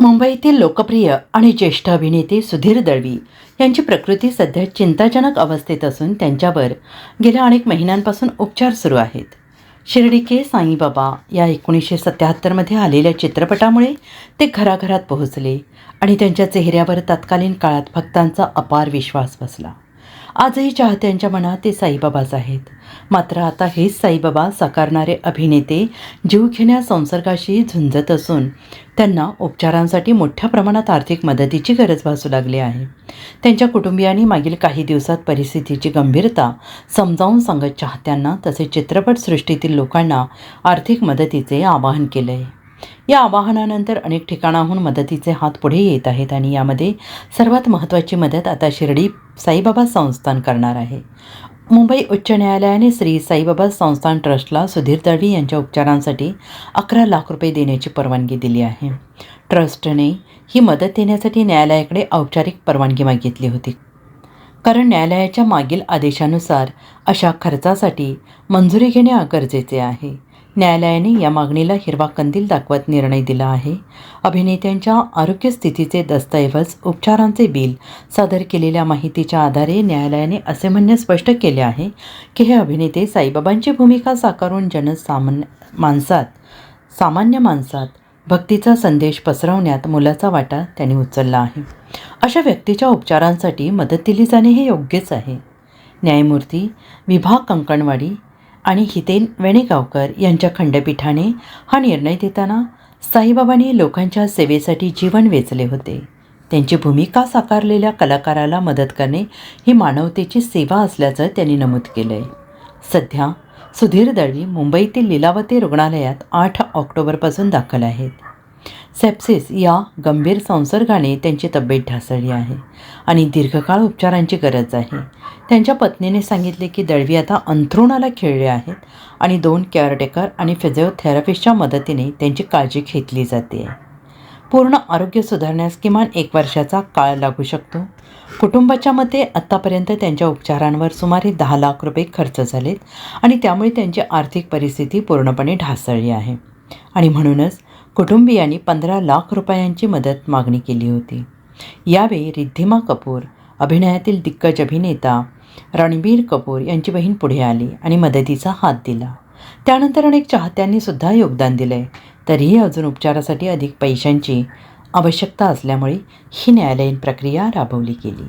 मुंबईतील लोकप्रिय आणि ज्येष्ठ अभिनेते सुधीर दळवी यांची प्रकृती सध्या चिंताजनक अवस्थेत असून त्यांच्यावर गेल्या अनेक महिन्यांपासून उपचार सुरू आहेत. शिर्डी के. साईबाबा या एकोणीसशे सत्याहत्तरमध्ये आलेल्या चित्रपटामुळे ते घराघरात पोहोचले आणि त्यांच्या चेहऱ्यावर तत्कालीन काळात भक्तांचा अपार विश्वास बसला. आजही चाहत्यांच्या मनात ते साईबाबाच आहेत. मात्र आता हेच साईबाबा साकारणारे अभिनेते जीवघेण्या संसर्गाशी झुंजत असून त्यांना उपचारांसाठी मोठ्या प्रमाणात आर्थिक मदतीची गरज भासू लागली आहे. त्यांच्या कुटुंबियांनी मागील काही दिवसात परिस्थितीची गंभीरता समजावून सांगत चाहत्यांना तसेच चित्रपटसृष्टीतील लोकांना आर्थिक मदतीचे आवाहन केले. आहे या आवाहनानंतर अनेक ठिकाणाहून मदतीचे हात पुढे येत आहेत आणि यामध्ये सर्वात महत्त्वाची मदत आता शिर्डी साईबाबा संस्थान करणार आहे. मुंबई उच्च न्यायालयाने श्री साईबाबा संस्थान ट्रस्टला सुधीर दळवी यांच्या उपचारांसाठी अकरा लाख रुपये देण्याची परवानगी दिली आहे. ट्रस्टने ही मदत देण्यासाठी न्यायालयाकडे औपचारिक परवानगी मागितली होती. कारण न्यायालयाच्या मागील आदेशानुसार अशा खर्चासाठी मंजुरी घेणे गरजेचे आहे. न्यायालयाने या मागणीला हिरवा कंदील दाखवत निर्णय दिला आहे. अभिनेत्यांच्या आरोग्य स्थितीचे दस्तऐवज उपचारांचे बिल सादर केलेल्या माहितीच्या आधारे न्यायालयाने असे म्हणणे स्पष्ट केले आहे की हे अभिनेते साईबाबांची भूमिका साकारून जनसामान्य माणसात सामान्य माणसात भक्तीचा संदेश पसरवण्यात मुलाचा वाटा त्यांनी उचलला आहे. अशा व्यक्तीच्या उपचारांसाठी मदत दिली जाणे हे योग्यच आहे. न्यायमूर्ती विभा कंकणवाडी आणि हितेन वेणेगावकर यांच्या खंडपीठाने हा निर्णय देताना साईबाबांनी लोकांच्या सेवेसाठी जीवन वेचले होते. त्यांची भूमिका साकारलेल्या कलाकाराला मदत करणे ही मानवतेची सेवा असल्याचं त्यांनी नमूद केलं आहे सध्या सुधीर दळवी मुंबईतील लीलावती रुग्णालयात आठ ऑक्टोबरपासून दाखल आहेत. सेप्सिस या गंभीर संसर्गाने त्यांची तब्येत ढासळली आहे आणि दीर्घकाळ उपचारांची गरज आहे. त्यांच्या पत्नीने सांगितले की दळवी आता अंथरुणाला खेळले आहेत आणि दोन केअरटेकर आणि फिजिओथेरपिस्टच्या मदतीने त्यांची काळजी घेतली जाते. पूर्ण आरोग्य सुधारण्यास किमान एक वर्षाचा काळ लागू शकतो. कुटुंबाच्या मते आत्तापर्यंत त्यांच्या उपचारांवर सुमारे दहा लाख रुपये खर्च झालेत आणि त्यामुळे त्यांची आर्थिक परिस्थिती पूर्णपणे ढासळली आहे. आणि म्हणूनच कुटुंबियांनी पंधरा लाख रुपयांची मदत मागणी केली होती. यावेळी रिद्धिमा कपूर अभिनयातील दिग्गज अभिनेता रणबीर कपूर यांची बहीण पुढे आली आणि मदतीचा हात दिला. त्यानंतर अनेक चाहत्यांनी सुद्धा योगदान दिलं आहे तरीही अजून उपचारासाठी अधिक पैशांची आवश्यकता असल्यामुळे ही न्यायालयीन प्रक्रिया राबवली गेली.